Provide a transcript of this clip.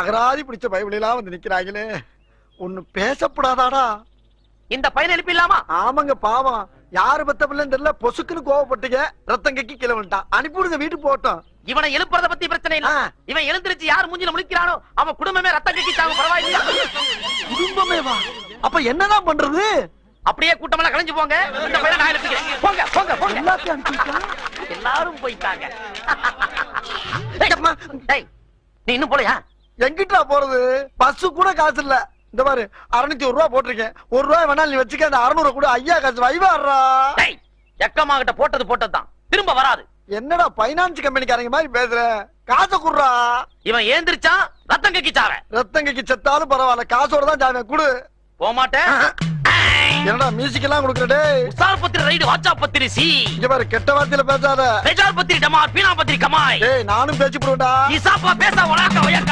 அகராதி பிடிச்ச பைபிளெல்லாம் வந்து நிக்கிறாங்களே. ஒண்ணு பேசப்படாதாடா. இந்த பையனை எழுப்பிடலாமா? ஆமாங்க பாவம். யாரு பத்த பிள்ளைன்னு தெரியல பொசுக்குன்னு கோவப்பட்டீங்க ரத்தம் கக்கி கீழே வந்துட்டான் அனுப்பிவிடுங்க வீட்டுக்கு போட்டோம் இவனை எழுப்புறத பத்தி பிரச்சனை இல்ல. இவன் எழுந்திருச்சு யார் மூஞ்சில முழிக்கிறானோ அவன் குடும்பமே ரத்தம் கட்டிச்சாங்க பரவாயில்லையா? குடும்பமே வா. அப்ப என்னதான் பண்றது? அப்படியே கூட்டமெல்லாம் கலைஞ்சு போங்க. இந்த பையனை நான் எழுப்பிக்கிறேன். போங்க போங்க போங்க. எல்லாத்தையும் அனுப்பிட்டான் எல்லாரும் போயிட்டாங்க. நீ இன்னும் போலையா? எங்கிட்டா போறது? பஸ் கூட காசு இல்ல. இந்த பாரு அறுநூத்தி ஒரு ரூபா போட்டிருக்கேன். ஒரு ரூபாய் வேணாலும் நீ வச்சுக்க அந்த அறுநூறு கூட ஐயா காசு. வைவாடுறா டேய் எக்கம்மா கிட்ட போட்டது போட்டதுதான். திரும்ப வராது. என்னடா பைனான்ஸ் கம்பெனிக்காரங்க மாதிரி பேசுற? காசை குடுறா. இவன் ஏந்திரிச்சான் ரத்தம் கக்கிச்சாவ ரத்தங்கைக்கு செத்தாலும் பரவாயில்ல. காசோட தான் ஜாமியா குடு. போக மாட்டேன் என்னடா மியூசிக் எல்லாம் கொடுக்குற டேய். உசார் பத்திரி ரைடு வாட்சா பத்திரி சி. இங்க பாரு கெட்ட வார்த்தையில பேசாத. பெஜார் பத்திரி டமார் பீனா பத்திரி கமாய். டேய் நானும் பேச்சு போடுவேன்டா. இசாப்பா பேச உலாக்க ஒயக்கா